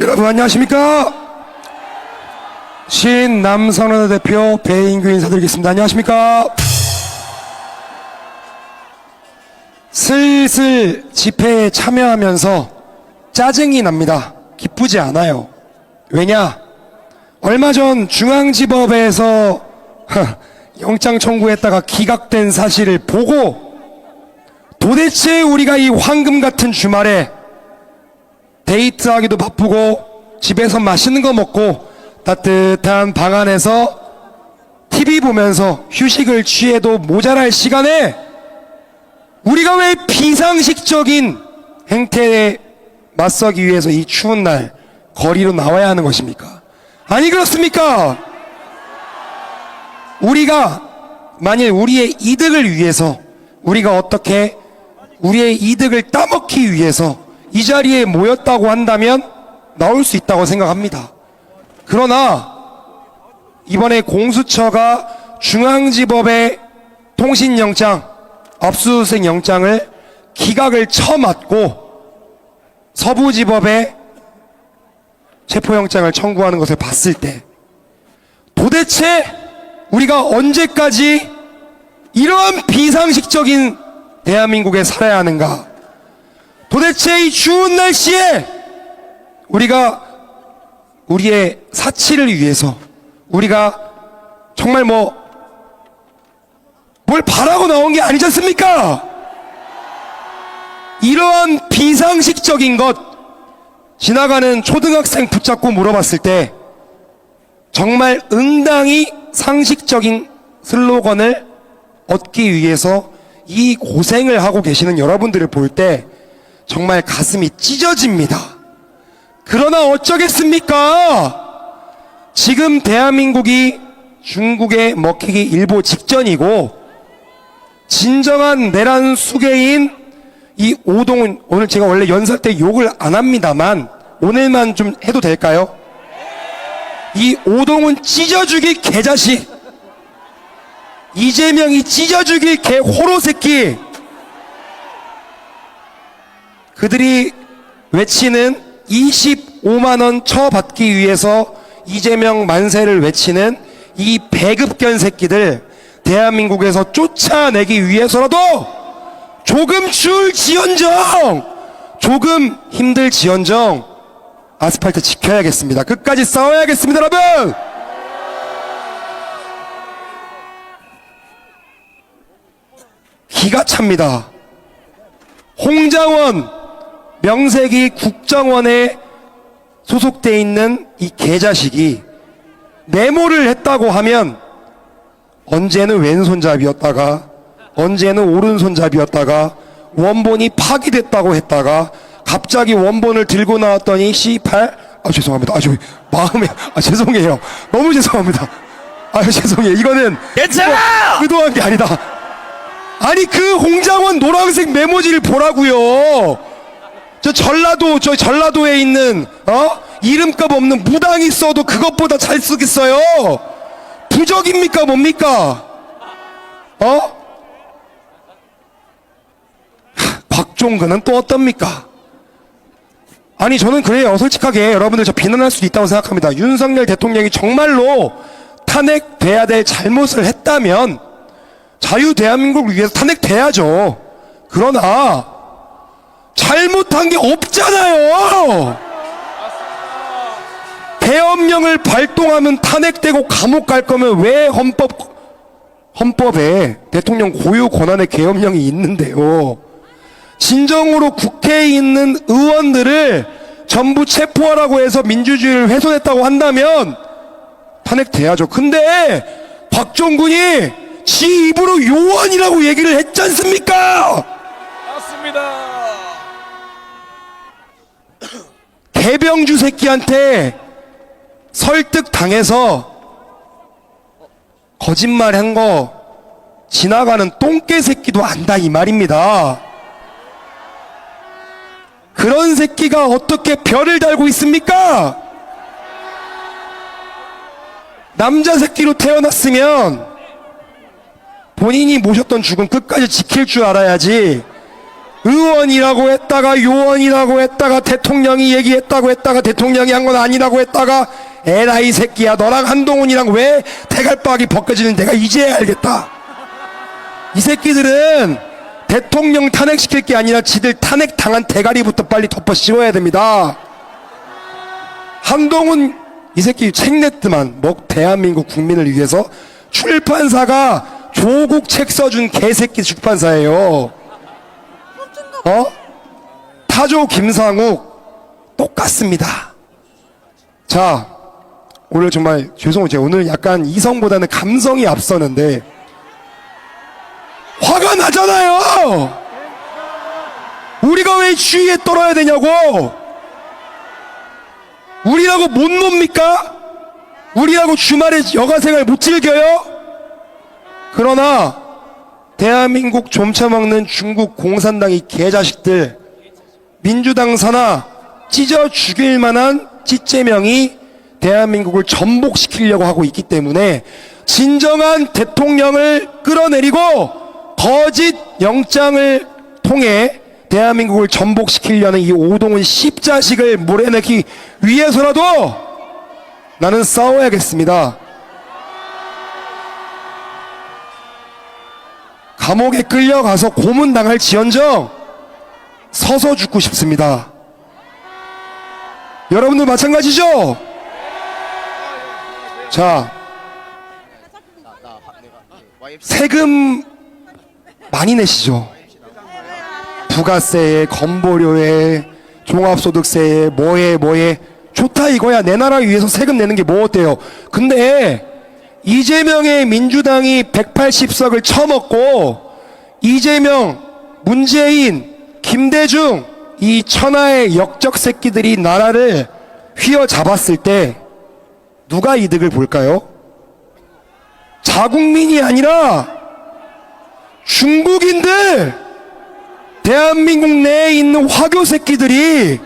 여러분 안녕하십니까? 신남선언 대표 배인규 인사드리겠습니다. 안녕하십니까? 슬슬 집회에 참여하면서 짜증이 납니다. 기쁘지 않아요. 왜냐? 얼마 전 중앙지법에서 영장 청구했다가 기각된 사실을 보고 도대체 우리가 이 황금 같은 주말에 데이트하기도 바쁘고 집에서 맛있는 거 먹고 따뜻한 방 안에서 TV 보면서 휴식을 취해도 모자랄 시간에 우리가 왜 비상식적인 행태에 맞서기 위해서 이 추운 날 거리로 나와야 하는 것입니까? 아니 그렇습니까? 우리가 만일 우리의 이득을 위해서 우리가 어떻게 우리의 이득을 따먹기 위해서 이 자리에 모였다고 한다면 나올 수 있다고 생각합니다. 그러나 이번에 공수처가 중앙지법의 통신영장, 압수수색 영장을 기각을 쳐맞고 서부지법에 체포영장을 청구하는 것을 봤을 때 도대체 우리가 언제까지 이러한 비상식적인 대한민국에 살아야 하는가? 도대체 이 추운 날씨에 우리가 우리의 사치를 위해서 우리가 정말 뭐 뭘 바라고 나온 게 아니지 않습니까? 이러한 비상식적인 것 지나가는 초등학생 붙잡고 물어봤을 때 정말 응당히 상식적인 슬로건을 얻기 위해서 이 고생을 하고 계시는 여러분들을 볼때 정말 가슴이 찢어집니다. 그러나 어쩌겠습니까? 지금 대한민국이 중국에 먹히기 일보 직전이고 진정한 내란 수괴인 이 오동은 오늘 제가 원래 연설 때 욕을 안 합니다만 오늘만 좀 해도 될까요? 이 오동은 찢어주기 개자식 이재명이 찢어주기 개 호로 새끼 그들이 외치는 25만 원 처받기 위해서 이재명 만세를 외치는 이 배급견 새끼들 대한민국에서 쫓아내기 위해서라도 조금 추울지언정 조금 힘들지언정 아스팔트 지켜야겠습니다. 끝까지 싸워야겠습니다, 여러분! 기가 찹니다. 홍장원 명색이 국정원에 소속돼 있는 이 개자식이 메모를 했다고 하면 언제는 왼손잡이였다가 언제는 오른손잡이였다가 원본이 파기됐다고 했다가 갑자기 원본을 들고 나왔더니 C8 아 죄송합니다. 아저 마음에 아 죄송해요. 너무 죄송합니다. 아 죄송해요. 이거는 괜찮아! 의도한 게 아니다. 아니 그 홍장원 노란색 메모지를 보라고요. 저 전라도 저 전라도에 있는 어 이름값 없는 무당이 써도 그것보다 잘 쓰겠어요. 부적입니까 뭡니까? 어? 하, 곽종근은 또 어떻습니까? 아니 저는 그래요 솔직하게 여러분들 저 비난할 수도 있다고 생각합니다. 윤석열 대통령이 정말로 탄핵돼야 될 잘못을 했다면 자유 대한민국을 위해서 탄핵돼야죠. 그러나 잘못한 게 없잖아요. 계엄령을 발동하면 탄핵되고 감옥 갈 거면 왜 헌법 헌법에 대통령 고유 권한의 계엄령이 있는데요. 진정으로 국회에 있는 의원들을 전부 체포하라고 해서 민주주의를 훼손했다고 한다면 탄핵돼야죠. 근데 박정군이 지 입으로 요원이라고 얘기를 했지 않습니까? 맞습니다. 개병주 새끼한테 설득 당해서 거짓말 한 거 지나가는 똥개 새끼도 안다 이 말입니다. 그런 새끼가 어떻게 별을 달고 있습니까? 남자 새끼로 태어났으면 본인이 모셨던 죽음 끝까지 지킬 줄 알아야지 의원이라고 했다가 요원이라고 했다가 대통령이 얘기했다고 했다가 대통령이 한 건 아니라고 했다가 에라이 새끼야 너랑 한동훈이랑 왜 대갈박이 벗겨지는 내가 이제야 알겠다. 이 새끼들은 대통령 탄핵시킬 게 아니라 지들 탄핵 당한 대가리부터 빨리 덮어 씌워야 됩니다. 한동훈 이 새끼 책 냈더만 뭐 대한민국 국민을 위해서 출판사가 조국 책 써준 개새끼 출판사예요 어? 타조 김상욱 똑같습니다. 자, 오늘 정말 죄송해요. 제가 오늘 약간 이성보다는 감성이 앞서는데 화가 나잖아요. 우리가 왜 주위에 떨어야 되냐고. 우리라고 못 놉니까? 우리라고 주말에 여가생활 못 즐겨요? 그러나 대한민국 좀 처먹는 중국 공산당이 개자식들 민주당 사나 찢어 죽일 만한 찌제명이 대한민국을 전복시키려고 하고 있기 때문에 진정한 대통령을 끌어내리고 거짓 영장을 통해 대한민국을 전복시키려는 이 오동훈 십자식을 몰아내기 위해서라도 나는 싸워야겠습니다. 감옥에 끌려가서 고문당할 지연정 서서 죽고 싶습니다. 여러분들 마찬가지죠? 자, 세금 많이 내시죠? 부가세에, 건보료에, 종합소득세에, 뭐에, 뭐에. 좋다 이거야. 내 나라 위해서 세금 내는 게 뭐 어때요? 근데 이재명의 민주당이 180석을 쳐먹고 이재명, 문재인, 김대중 이 천하의 역적 새끼들이 나라를 휘어잡았을 때 누가 이득을 볼까요? 자국민이 아니라 중국인들 대한민국 내에 있는 화교 새끼들이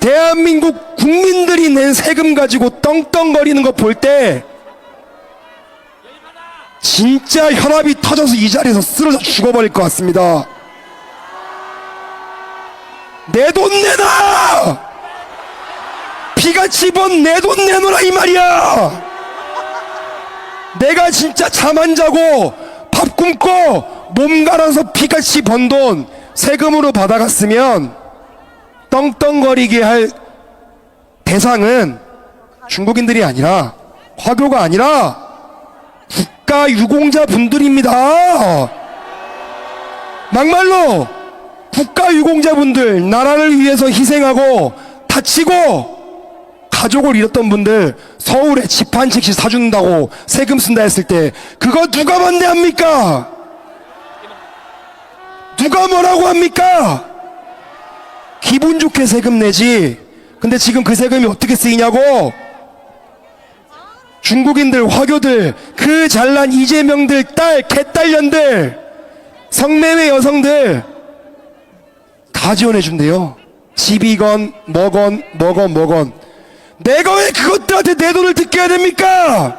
대한민국 국민들이 낸 세금 가지고 떵떵거리는 거 볼때 진짜 혈압이 터져서 이 자리에서 쓰러져 죽어버릴 것 같습니다. 내 돈 내놔! 피같이 번 내 돈 내놓으라 이 말이야! 내가 진짜 잠 안 자고 밥 굶고 몸 갈아서 피같이 번 돈 세금으로 받아갔으면 떵떵거리게 할 대상은 중국인들이 아니라 화교가 아니라 국가 유공자 분들입니다. 막말로 국가 유공자 분들 나라를 위해서 희생하고 다치고 가족을 잃었던 분들 서울에 집 한 채씩 사준다고 세금 쓴다 했을 때 그거 누가 반대합니까? 누가 뭐라고 합니까? 기분 좋게 세금 내지. 근데 지금 그 세금이 어떻게 쓰이냐고? 중국인들, 화교들, 그 잘난 이재명들 딸, 개딸년들, 성매매 여성들 다 지원해준대요. 집이건, 뭐건, 뭐건, 뭐건. 내가 왜 그것들한테 내 돈을 뜯겨야 됩니까?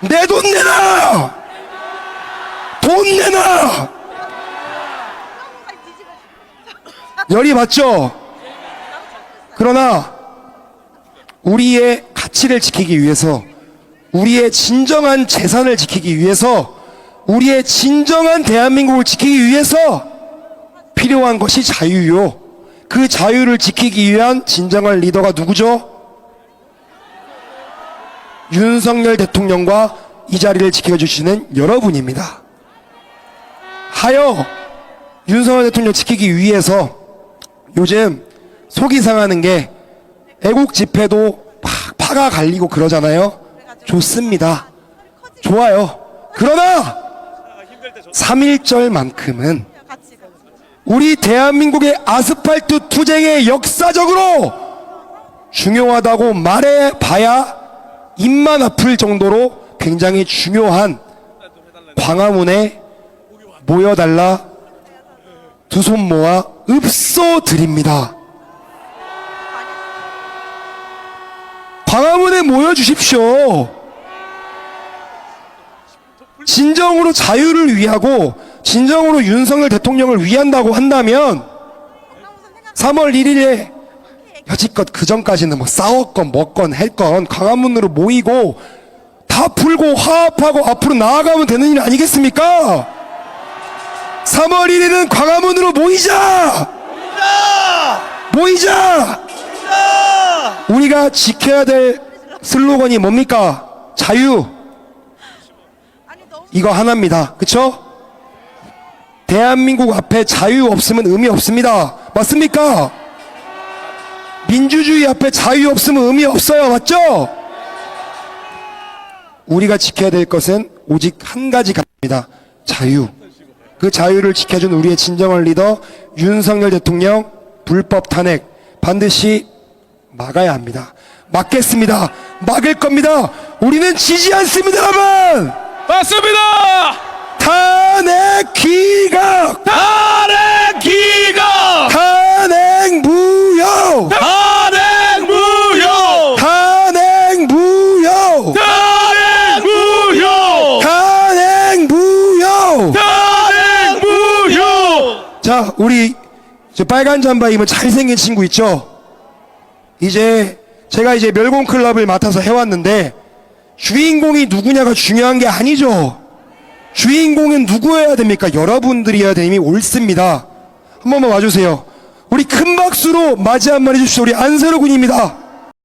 내 돈 내놔! 돈 내놔! 열이 받죠? 그러나 우리의 가치를 지키기 위해서 우리의 진정한 재산을 지키기 위해서 우리의 진정한 대한민국을 지키기 위해서 필요한 것이 자유요. 그 자유를 지키기 위한 진정한 리더가 누구죠? 윤석열 대통령과 이 자리를 지켜주시는 여러분입니다. 하여 윤석열 대통령 지키기 위해서 요즘 속이 상하는 게 애국 집회도 막 파가 갈리고 그러잖아요. 좋습니다. 좋아요. 그러나 3.1절만큼은 우리 대한민국의 아스팔트 투쟁의 역사적으로 중요하다고 말해봐야 입만 아플 정도로 굉장히 중요한 광화문에 모여달라 두 손 모아 읍소 드립니다. 광화문에 모여 주십시오. 진정으로 자유를 위하고 진정으로 윤석열 대통령을 위한다고 한다면 3월 1일에 여지껏 그 전까지는 뭐 싸웠건 먹건 했건 광화문으로 모이고 다 풀고 화합하고 앞으로 나아가면 되는 일 아니겠습니까? 3월 1일은 광화문으로 모이자! 모이자! 우리가 지켜야 될 슬로건이 뭡니까? 자유. 이거 하나입니다. 그쵸? 대한민국 앞에 자유 없으면 의미 없습니다. 맞습니까? 민주주의 앞에 자유 없으면 의미 없어요. 맞죠? 우리가 지켜야 될 것은 오직 한 가지 갑니다. 자유. 그 자유를 지켜준 우리의 진정한 리더 윤석열 대통령 불법 탄핵 반드시 막아야 합니다. 막겠습니다. 막을 겁니다. 우리는 지지 않습니다, 여러분! 맞습니다. 탄핵 기각! 탄핵 기각. 탄핵 무효! 탄핵 무효. 탄핵 무효! 탄핵 무효. 탄핵 무효! 탄핵 무효. 자, 우리 저 빨간 잠바 입은 잘생긴 친구 있죠? 이제 제가 이제 멸공 클럽을 맡아서 해왔는데 주인공이 누구냐가 중요한 게 아니죠. 주인공은 누구여야 됩니까? 여러분들이어야 되니 옳습니다. 한 번만 와주세요. 우리 큰 박수로 맞이 한 번 해주십시오. 우리 안세로 군입니다.